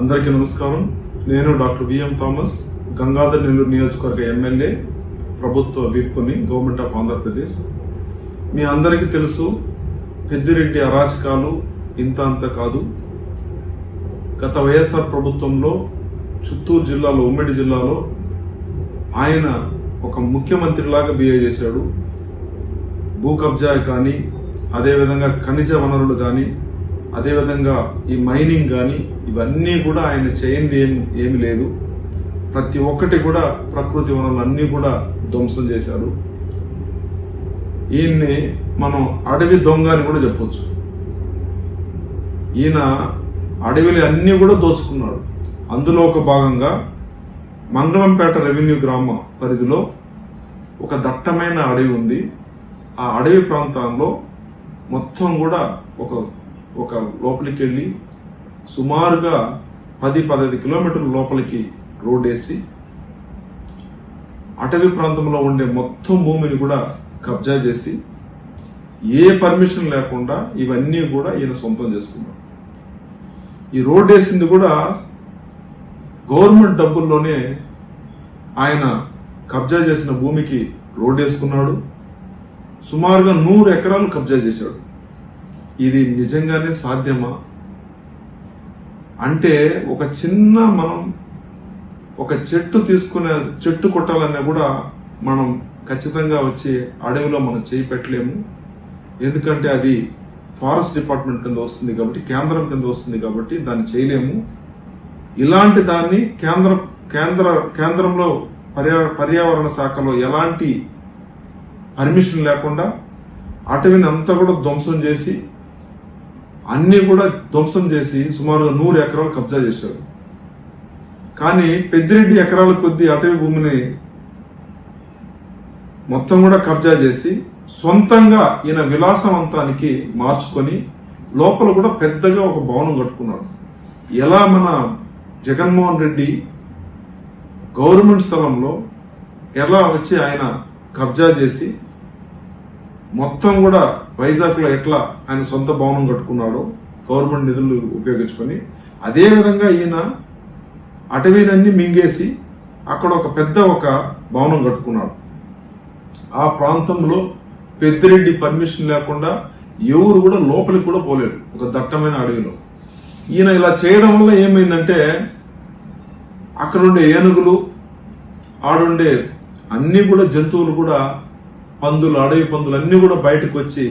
అందరికీ నమస్కారం. నేను doctor VM Thomas Gangadhar Nellore నియోజకవర్గ ఎమ్మెల్యే ప్రభుత్వ విప్పుని గవర్నమెంట్ ఆఫ్ ఆంధ్రప్రదేశ్. మీ అందరికీ తెలుసు పెద్దిరెడ్డి అరాచకాలు ఇంత అంత కాదు. గత వైఎస్ఆర్ ప్రభుత్వంలో చిత్తూరు జిల్లాలో ఉమ్మడి జిల్లాలో ఆయన ఒక ముఖ్యమంత్రిలాగా బిహేవ్ చేశాడు. భూ కబ్జా కానీ అదేవిధంగా ఖనిజ వనరులు కానీ అదేవిధంగా ఈ మైనింగ్ కానీ ఇవన్నీ కూడా ఆయన చేయంది ఏం ఏమి లేదు. ప్రతి ఒక్కటి కూడా ప్రకృతి వనరులు అన్నీ కూడా ధ్వంసం చేశారు. ఈయన్ని మనం అడవి దొంగ అని కూడా చెప్పొచ్చు. ఈయన అడవిని అన్నీ కూడా దోచుకున్నాడు. అందులో ఒక భాగంగా మంగళంపేట రెవెన్యూ గ్రామ పరిధిలో ఒక దట్టమైన అడవి ఉంది. ఆ అడవి ప్రాంతంలో మొత్తం కూడా ఒక ఒక లోపలికి వెళ్ళి సుమారుగా పది పదహైదు కిలోమీటర్ల లోపలికి రోడ్ వేసి అటవీ ప్రాంతంలో ఉండే మొత్తం భూమిని కూడా కబ్జా చేసి ఏ పర్మిషన్ లేకుండా ఇవన్నీ కూడా ఈయన సొంతం చేసుకున్నాడు. ఈ రోడ్ వేసింది కూడా గవర్నమెంట్ డబ్బుల్లోనే ఆయన కబ్జా చేసిన భూమికి రోడ్ వేసుకున్నాడు. సుమారుగా నూరు ఎకరాలు కబ్జా చేశాడు. ఇది నిజంగానే సాధ్యమా? అంటే ఒక చిన్న మనం ఒక చెట్టు తీసుకునే చెట్టు కొట్టాలన్నా కూడా మనం ఖచ్చితంగా వచ్చి అడవిలో మనం చేయి పెట్టలేము. ఎందుకంటే అది ఫారెస్ట్ డిపార్ట్మెంట్ కింద వస్తుంది కాబట్టి కేంద్రం కింద వస్తుంది కాబట్టి దాన్ని చేయలేము. ఇలాంటి దాన్ని కేంద్ర కేంద్ర కేంద్రంలో పర్యా పర్యావరణ శాఖలో ఎలాంటి పర్మిషన్ లేకుండా అటవిని అంతా కూడా ధ్వంసం చేసి అన్ని కూడా ధ్వంసం చేసి సుమారుగా నూరు ఎకరాలు కబ్జా చేశాడు కానీ పెద్దిరెడ్డి ఎకరాల కొద్ది అటవీ భూమిని మొత్తం కూడా కబ్జా చేసి సొంతంగా ఈయన విలాసవంతానికి మార్చుకొని లోపల కూడా పెద్దగా ఒక భవనం కట్టుకున్నాడు. ఎలా మన జగన్మోహన్ రెడ్డి గవర్నమెంట్ స్థలంలో ఎలా వచ్చి ఆయన కబ్జా చేసి మొత్తం కూడా వైజాగ్లో ఎట్లా ఆయన సొంత భవనం కట్టుకున్నాడో గవర్నమెంట్ నిధులు ఉపయోగించుకొని అదేవిధంగా ఈయన అటవీలన్నీ మింగేసి అక్కడ ఒక పెద్ద ఒక భవనం కట్టుకున్నాడు. ఆ ప్రాంతంలో పెద్దిరెడ్డి పర్మిషన్ లేకుండా ఎవరు కూడా లోపలికి కూడా పోలేరు ఒక దట్టమైన అడవిలో. ఈయన ఇలా చేయడం వల్ల ఏమైందంటే అక్కడ ఉండే ఏనుగులు ఆడుండే అన్ని కూడా జంతువులు కూడా పందులు అడవి పందులు అన్నీ కూడా బయటకు వచ్చి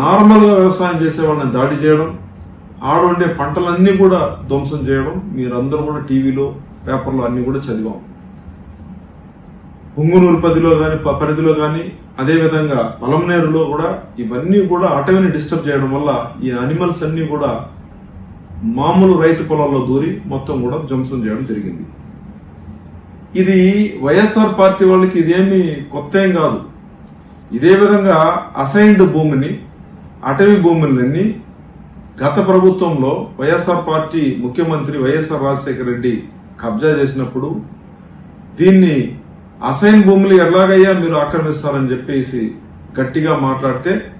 నార్మల్గా వ్యవసాయం చేసే వాళ్ళని దాడి చేయడం ఆడుండే పంటలన్నీ కూడా ధ్వంసం చేయడం మీరందరూ కూడా టీవీలో పేపర్లో అన్నీ కూడా చదివాం. పుంగునూరు పదిలో కానీ పరిధిలో కానీ అదేవిధంగా పలమనేరులో కూడా ఇవన్నీ కూడా అటవీని డిస్టర్బ్ చేయడం వల్ల ఈ అనిమల్స్ అన్నీ కూడా మామూలు రైతు పొలాల్లో దూరి మొత్తం కూడా ధ్వంసం చేయడం జరిగింది. ఇది వైఎస్ఆర్ పార్టీ వాళ్ళకి ఇదేమి కొత్త ఏం కాదు. ఇదే విధంగా అసైన్డ్ భూమిని అటవీ భూములన్నీ గత ప్రభుత్వంలో వైఎస్ఆర్ పార్టీ ముఖ్యమంత్రి వైఎస్ఆర్ రాజశేఖర రెడ్డి కబ్జా చేసినప్పుడు దీన్ని అసైన్ భూములు ఎలాగయ్యా మీరు ఆక్రమిస్తారని చెప్పేసి గట్టిగా మాట్లాడితే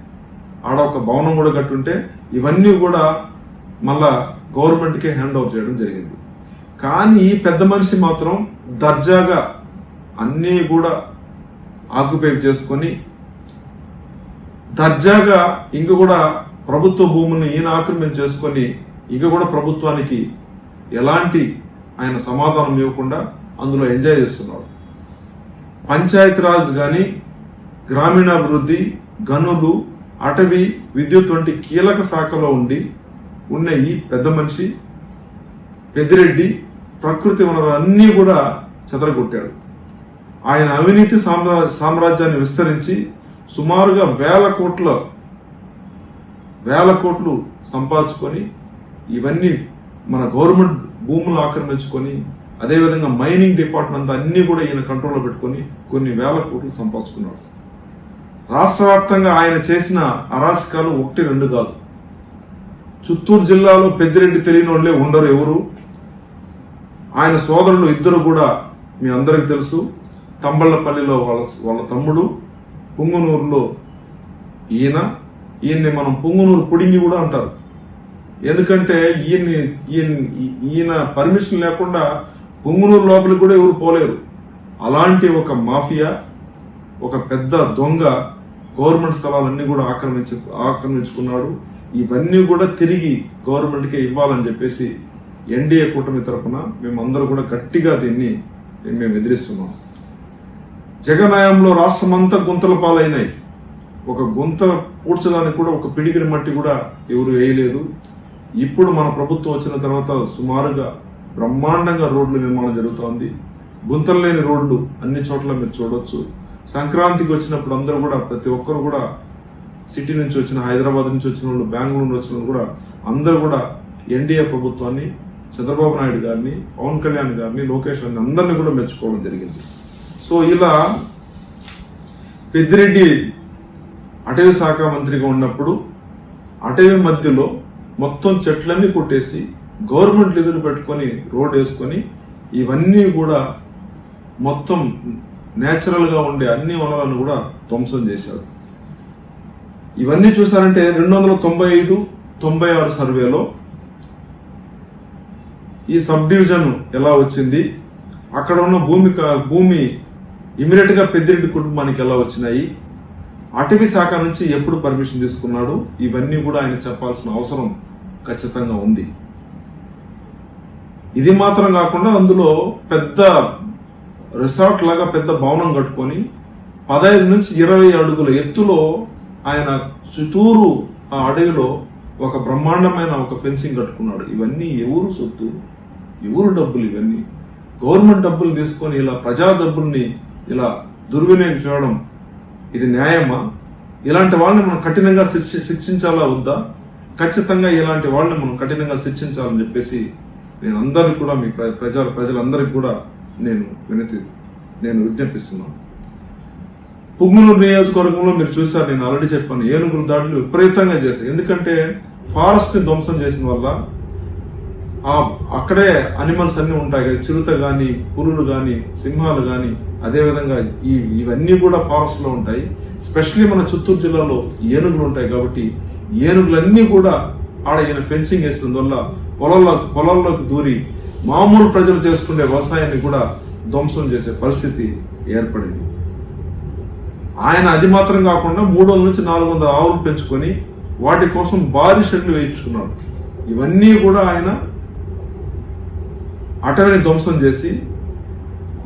ఆడ ఒక భవనం కూడా కట్టుంటే ఇవన్నీ కూడా మళ్ళా గవర్నమెంట్కే హ్యాండ్ ఓవర్ చేయడం జరిగింది. కానీ ఈ పెద్ద మనిషి మాత్రం దర్జాగా అన్నీ కూడా ఆక్యుపై చేసుకొని దర్జాగా ఇంక కూడా ప్రభుత్వ భూముల్ని ఈయన ఆక్రమణ చేసుకొని ఇక కూడా ప్రభుత్వానికి ఎలాంటి ఆయన సమాధానం ఇవ్వకుండా అందులో ఎంజాయ్ చేస్తున్నాడు. పంచాయతీరాజ్ గాని గ్రామీణాభివృద్ధి గనులు అటవీ విద్యుత్ వంటి కీలక శాఖలో ఉండి ఉన్న ఈ పెద్ద మనిషి పెద్దిరెడ్డి ప్రకృతి వనరులు అన్నీ కూడా చెదరగొట్టాడు. ఆయన అవినీతి సామ్రా సామ్రాజ్యాన్ని విస్తరించి సుమారుగా వేల కోట్ల వేల కోట్లు సంపాదించుకొని ఇవన్నీ మన గవర్నమెంట్ భూములు ఆక్రమించుకొని అదేవిధంగా మైనింగ్ డిపార్ట్మెంట్ అన్ని కూడా ఈయన కంట్రోల్లో పెట్టుకొని కొన్ని వేల కోట్లు సంపాదించుకున్నాడు. రాష్ట్ర వ్యాప్తంగా ఆయన చేసిన అరాచకాలు ఒకటి రెండు కాదు. చిత్తూరు జిల్లాలో పెద్దిరెడ్డి తెలియని వాళ్ళే ఉండరు ఎవరు. ఆయన సోదరులు ఇద్దరు కూడా మీ అందరికి తెలుసు. తంబళ్ళపల్లిలో వాళ్ళ వాళ్ళ తమ్ముడు పుంగునూరులో ఈయన ఈయన్ని మనం పుంగునూరు పుడింగి కూడా అంటారు. ఎందుకంటే ఈయన్ని ఈయన ఈయన పర్మిషన్ లేకుండా పుంగునూరు లోపలికి కూడా ఎవరు పోలేరు. అలాంటి ఒక మాఫియా ఒక పెద్ద దొంగ గవర్నమెంట్ స్థలాలన్నీ కూడా ఆక్రమించు ఆక్రమించుకున్నాడు. ఇవన్నీ కూడా తిరిగి గవర్నమెంట్కే ఇవ్వాలని చెప్పేసి ఎన్డీఏ కూటమి తరపున మేమందరూ కూడా గట్టిగా దీన్ని మేము ఎదిరిస్తున్నాం. జగనాయంలో రాష్ట్రం అంతా గుంతల పాలైనాయి. ఒక గుంత పూడ్చడానికి కూడా ఒక పిడికిడి మట్టి కూడా ఎవరు వేయలేదు. ఇప్పుడు మన ప్రభుత్వం వచ్చిన తర్వాత సుమారుగా బ్రహ్మాండంగా రోడ్ల నిర్మాణం జరుగుతోంది. గుంతలు లేని రోడ్లు అన్ని చోట్ల మీరు చూడొచ్చు. సంక్రాంతికి వచ్చినప్పుడు అందరూ కూడా ప్రతి ఒక్కరు కూడా సిటీ నుంచి వచ్చిన హైదరాబాద్ నుంచి వచ్చిన వాళ్ళు బెంగళూరు నుంచి వచ్చిన వాళ్ళు కూడా అందరూ కూడా ఎన్డీఏ ప్రభుత్వాన్ని చంద్రబాబు నాయుడు గారిని పవన్ కళ్యాణ్ గారిని లోకేష్ గారిని అందరినీ కూడా మెచ్చుకోవడం జరిగింది. సో ఇలా పెద్దిరెడ్డి అటవీ శాఖ మంత్రిగా ఉన్నప్పుడు అటవీ మధ్యలో మొత్తం చెట్లన్నీ కొట్టేసి గవర్నమెంట్ నిధులు పెట్టుకొని రోడ్ వేసుకొని ఇవన్నీ కూడా మొత్తం నేచురల్గా ఉండే అన్ని వనరులను కూడా ధ్వంసం చేశారు. ఇవన్నీ చూసారంటే రెండు వందల తొంభై ఐదు తొంభై ఆరు సర్వేలో ఈ సబ్ డివిజన్ ఎలా వచ్చింది? అక్కడ ఉన్న భూమి భూమి ఇమీడియట్గా పెద్దిరెడ్డి కుటుంబానికి ఎలా వచ్చినాయి? అటవీ శాఖ నుంచి ఎప్పుడు పర్మిషన్ తీసుకున్నాడు? ఇవన్నీ కూడా ఆయన చెప్పాల్సిన అవసరం ఖచ్చితంగా ఉంది. ఇది మాత్రం కాకుండా అందులో పెద్ద రిసార్ట్ లాగా పెద్ద భవనం కట్టుకొని పదహైదు నుంచి ఇరవై అడుగుల ఎత్తులో ఆయన చుట్టూరు ఆ అడవిలో ఒక బ్రహ్మాండమైన ఒక ఫెన్సింగ్ కట్టుకున్నాడు. ఇవన్నీ ఎవరు సొత్తు? ఎవరు డబ్బులు ఇవన్నీ? గవర్నమెంట్ డబ్బులు తీసుకొని ఇలా ప్రజా డబ్బుల్ని ఇలా దుర్వినియోగం చేయడం ఇది న్యాయమా? ఇలాంటి వాళ్ళని మనం కఠినంగా శిక్ష శిక్షించాలా వద్దా? ఖచ్చితంగా ఇలాంటి వాళ్ళని మనం కఠినంగా శిక్షించాలని చెప్పేసి నేను అందరిని కూడా మీ ప్ర- ప్రజల ప్రజలందరికీ కూడా నేను వినతి నేను విజ్ఞప్తిస్తున్నాను. పుగ్గునూరు నియోజకవర్గంలో మీరు చూసారు నేను ఆల్రెడీ చెప్పాను ఏనుగుల దాడులు విపరీతంగా చేశారు ఎందుకంటే ఫారెస్ట్ని ధ్వంసం చేసిన వల్ల అక్కడే అనిమల్స్ అన్ని ఉంటాయి కదా. చిరుత కానీ పులులు కానీ సింహాలు కానీ అదేవిధంగా ఈ ఇవన్నీ కూడా ఫారెస్ట్లో ఉంటాయి. స్పెషల్లీ మన చిత్తూరు జిల్లాలో ఏనుగులు ఉంటాయి కాబట్టి ఏనుగులన్నీ కూడా ఆడ ఈయన ఫెన్సింగ్ వేసిన వల్ల పొలాల్లో పొలాల్లోకి దూరి మామూలు ప్రజలు చేసుకునే వ్యవసాయాన్ని కూడా ధ్వంసం చేసే పరిస్థితి ఏర్పడింది. ఆయన అది మాత్రం కాకుండా మూడు వందల నుంచి నాలుగు వందల ఆవులు పెంచుకొని వాటి కోసం భారీ షెడ్లు వేయించుకున్నాడు. ఇవన్నీ కూడా ఆయన అటవిని ధ్వంసం చేసి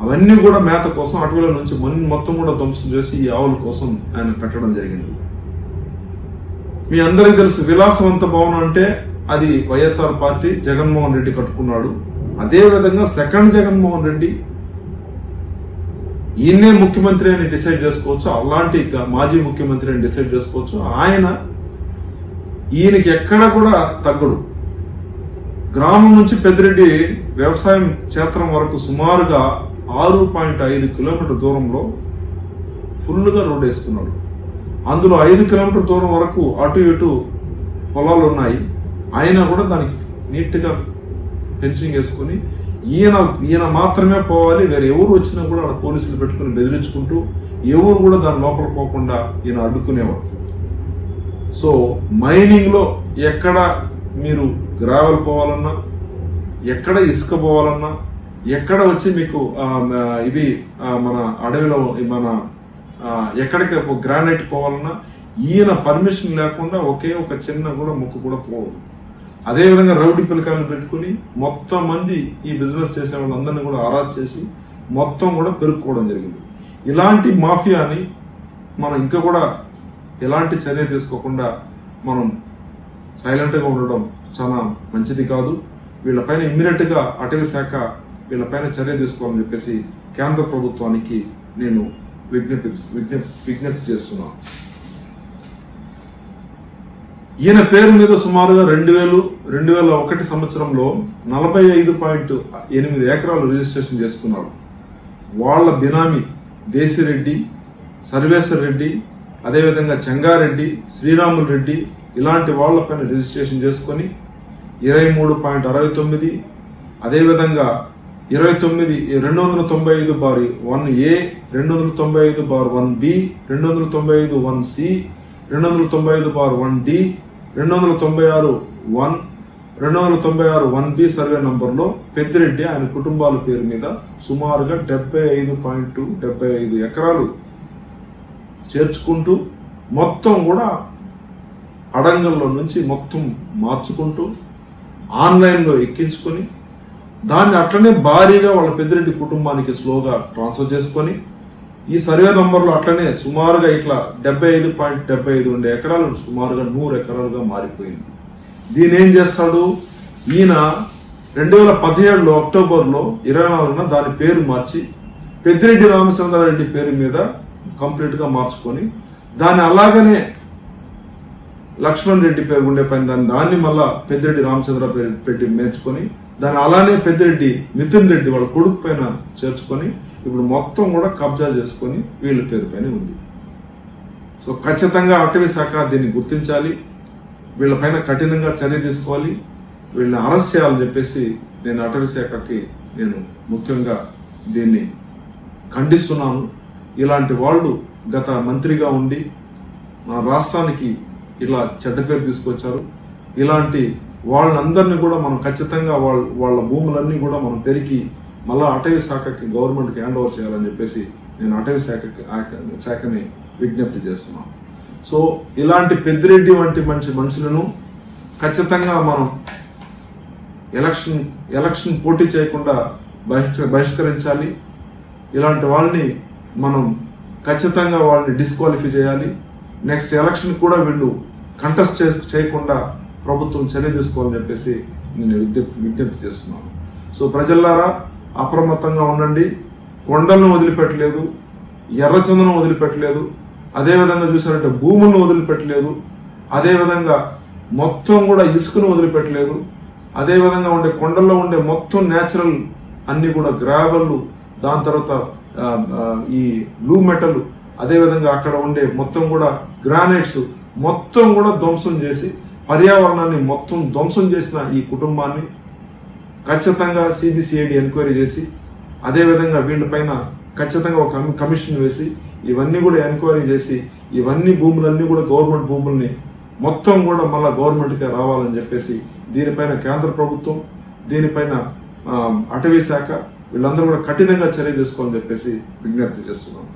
అవన్నీ కూడా మేత కోసం అటవీల నుంచి మన్ని మొత్తం కూడా ధ్వంసం చేసి ఈ ఆవుల కోసం ఆయన కట్టడం జరిగింది. మీ అందరికీ తెలుసు విలాసవంత భవనం అంటే అది వైఎస్ఆర్ పార్టీ జగన్మోహన్ రెడ్డి కట్టుకున్నాడు. అదే విధంగా సెకండ్ జగన్మోహన్ రెడ్డి ఈయనే ముఖ్యమంత్రి అని డిసైడ్ చేసుకోవచ్చు అలాంటి మాజీ ముఖ్యమంత్రి అని డిసైడ్ చేసుకోవచ్చు. ఆయన ఈయనకి ఎక్కడ కూడా తగ్గడు. గ్రామం నుంచి పెద్దిరెడ్డి వ్యవసాయం క్షేత్రం వరకు సుమారుగా ఆరు పాయింట్ ఐదు కిలోమీటర్ దూరంలో ఫుల్గా రోడ్ వేసుకున్నాడు అందులో ఐదు కిలోమీటర్ దూరం వరకు అటు ఇటు పొలాలు ఉన్నాయి. అయినా కూడా దానికి నీట్గా ఫెన్సింగ్ వేసుకుని ఈయన ఈయన మాత్రమే పోవాలి. వేరే ఎవరు వచ్చినా కూడా అక్కడ పోలీసులు పెట్టుకుని బెదిరించుకుంటూ ఎవరు కూడా దాని లోపల పోకుండా ఈయన అడ్డుకునేవాడు. సో మైనింగ్లో ఎక్కడ మీరు గ్రావెల్ పోవాలన్నా ఎక్కడ ఇసుక పోవాలన్నా ఎక్కడ వచ్చి మీకు ఇవి మన అడవిలో మన ఎక్కడికి గ్రానైట్ పోవాలన్నా ఈయన పర్మిషన్ లేకుండా ఒకే ఒక చిన్న కూడా ముక్కు కూడా పోవదు అదేవిధంగా రౌడీ పిలకాలను పెట్టుకుని మొత్తం మంది ఈ బిజినెస్ చేసే వాళ్ళందరినీ కూడా అరెస్ట్ చేసి మొత్తం కూడా పెరుక్కోవడం జరిగింది. ఇలాంటి మాఫియాని మనం ఇంకా కూడా ఎలాంటి చర్య తీసుకోకుండా మనం సైలెంట్గా ఉండడం చాలా మంచిది కాదు. వీళ్ళపైన ఇమ్మీడియట్గా అటవీ శాఖ వీళ్ళపైన చర్య తీసుకోవాలని చెప్పేసి కేంద్ర ప్రభుత్వానికి నేను విజ్ఞప్తి విజ్ఞప్తి విజ్ఞప్తి చేస్తున్నాను ఈయన పేరు మీద సుమారుగా రెండు వేలు రెండు వేల ఒకటి సంవత్సరంలో నలభై ఐదు పాయింట్ ఎనిమిది ఎకరాలు రిజిస్ట్రేషన్ చేసుకున్నాడు. వాళ్ళ బినామీ దేశిరెడ్డి సర్వేశ్వర్ రెడ్డి అదేవిధంగా చెంగారెడ్డి శ్రీరాములు రెడ్డి ఇలాంటి వాళ్ళపైన రిజిస్ట్రేషన్ చేసుకొని ఇరవై మూడు పాయింట్ అరవై తొమ్మిది అదేవిధంగా ఇరవై తొమ్మిది రెండు వందల తొంభై ఐదు బార్ వన్ ఏ రెండు వందల తొంభై ఐదు బార్ వన్ బి రెండు వందల తొంభై ఐదు వన్ సి రెండు వందల తొంభై ఐదు బార్ వన్ డి రెండు వందల తొంభై ఆరు వన్ రెండు వందల తొంభై ఆరు వన్ బి సర్వే నంబర్లో పెద్దిరెడ్డి ఆయన కుటుంబాల పేరు మీద సుమారుగా డెబ్బై ఐదు పాయింట్ డెబ్బై ఐదు ఎకరాలు చేర్చుకుంటూ మొత్తం కూడా అడంగల్లో నుంచి మొత్తం మార్చుకుంటూ ఆన్లైన్లో ఎక్కించుకొని దాన్ని అట్లనే భారీగా వాళ్ళ పెద్దిరెడ్డి కుటుంబానికి స్లోగా ట్రాన్స్ఫర్ చేసుకొని ఈ సర్వే నంబర్లో అట్లనే సుమారుగా ఇట్లా డెబ్బై ఐదు పాయింట్ డెబ్బై ఐదు ఉండే ఎకరాలు సుమారుగా నూరు ఎకరాలుగా మారిపోయింది. దీని ఏం చేస్తాడు? ఈయన రెండు వేల పదిహేడులో అక్టోబర్లో ఇరవై నాలుగున దాని పేరు మార్చి పెద్దిరెడ్డి రామచంద్రారెడ్డి పేరు మీద కంప్లీట్గా మార్చుకొని దాన్ని అలాగనే లక్ష్మణ్ రెడ్డి పేరు ఉండే పైన దాన్ని దాన్ని మళ్ళా పెద్దిరెడ్డి రామచంద్ర పేరు పెట్టి మేర్చుకొని దాన్ని అలానే పెద్దిరెడ్డి మిథున్ రెడ్డి వాళ్ళ కొడుకు పైన చేర్చుకొని ఇప్పుడు మొత్తం కూడా కబ్జా చేసుకొని వీళ్ళ పేరు పైన ఉంది. సో ఖచ్చితంగా అటవీ శాఖ దీన్ని గుర్తించాలి వీళ్ళపైన కఠినంగా చర్య తీసుకోవాలి వీళ్ళని అరెస్ట్ చేయాలని చెప్పేసి నేను అటవీ శాఖకి నేను ముఖ్యంగా దీన్ని ఖండిస్తున్నాను. ఇలాంటి వాళ్ళు గత మంత్రిగా ఉండి మన రాష్ట్రానికి ఇలా చెడ్డ పేరు తీసుకొచ్చారు. ఇలాంటి వాళ్ళందరినీ కూడా మనం ఖచ్చితంగా వాళ్ళ వాళ్ళ భూములన్నీ కూడా మనం పెరిగి మళ్ళా అటవీ శాఖకి గవర్నమెంట్కి హ్యాండ్ ఓవర్ చేయాలని చెప్పేసి నేను అటవీ శాఖకి శాఖని విజ్ఞప్తి చేస్తున్నాను. సో ఇలాంటి పెద్దిరెడ్డి వంటి మంచి మనుషులను ఖచ్చితంగా మనం ఎలక్షన్ ఎలక్షన్ పోటీ చేయకుండా బహిష్క బహిష్కరించాలి. ఇలాంటి వాళ్ళని మనం ఖచ్చితంగా వాళ్ళని డిస్క్వాలిఫై చేయాలి. నెక్స్ట్ ఎలక్షన్ కూడా వీళ్ళు కంటెస్ట్ చే- చేయకుండా ప్రభుత్వం చర్య తీసుకోవాలని చెప్పేసి నేను విజ్ఞప్తి విజ్ఞప్తి చేస్తున్నాను. సో ప్రజల్లారా అప్రమత్తంగా ఉండండి. కొండలను వదిలిపెట్టలేదు. ఎర్రచందనం వదిలిపెట్టలేదు. అదేవిధంగా చూసారంటే భూములను వదిలిపెట్టలేదు. అదేవిధంగా మొత్తం కూడా ఇసుకను వదిలిపెట్టలేదు. అదేవిధంగా ఉండే కొండల్లో ఉండే మొత్తం నేచురల్ అన్ని కూడా గ్రావెల్ దాని తర్వాత ఈ బ్లూ మెటల్ అదేవిధంగా అక్కడ ఉండే మొత్తం కూడా గ్రానైట్స్ మొత్తం కూడా ధ్వంసం చేసి పర్యావరణాన్ని మొత్తం ధ్వంసం చేసిన ఈ కుటుంబాన్ని ఖచ్చితంగా సిబిసిఐడి ఎంక్వైరీ చేసి అదేవిధంగా వీళ్ళపైన ఖచ్చితంగా ఒక కమిషన్ వేసి ఇవన్నీ కూడా ఎంక్వైరీ చేసి ఇవన్నీ భూములన్నీ కూడా గవర్నమెంట్ భూముల్ని మొత్తం కూడా మళ్ళీ గవర్నమెంట్కే రావాలని చెప్పేసి దీనిపైన కేంద్ర ప్రభుత్వం దీనిపైన అటవీ శాఖ వీళ్ళందరూ కూడా కఠినంగా చర్య తీసుకోవాలని చెప్పేసి విజ్ఞప్తి చేస్తున్నాం.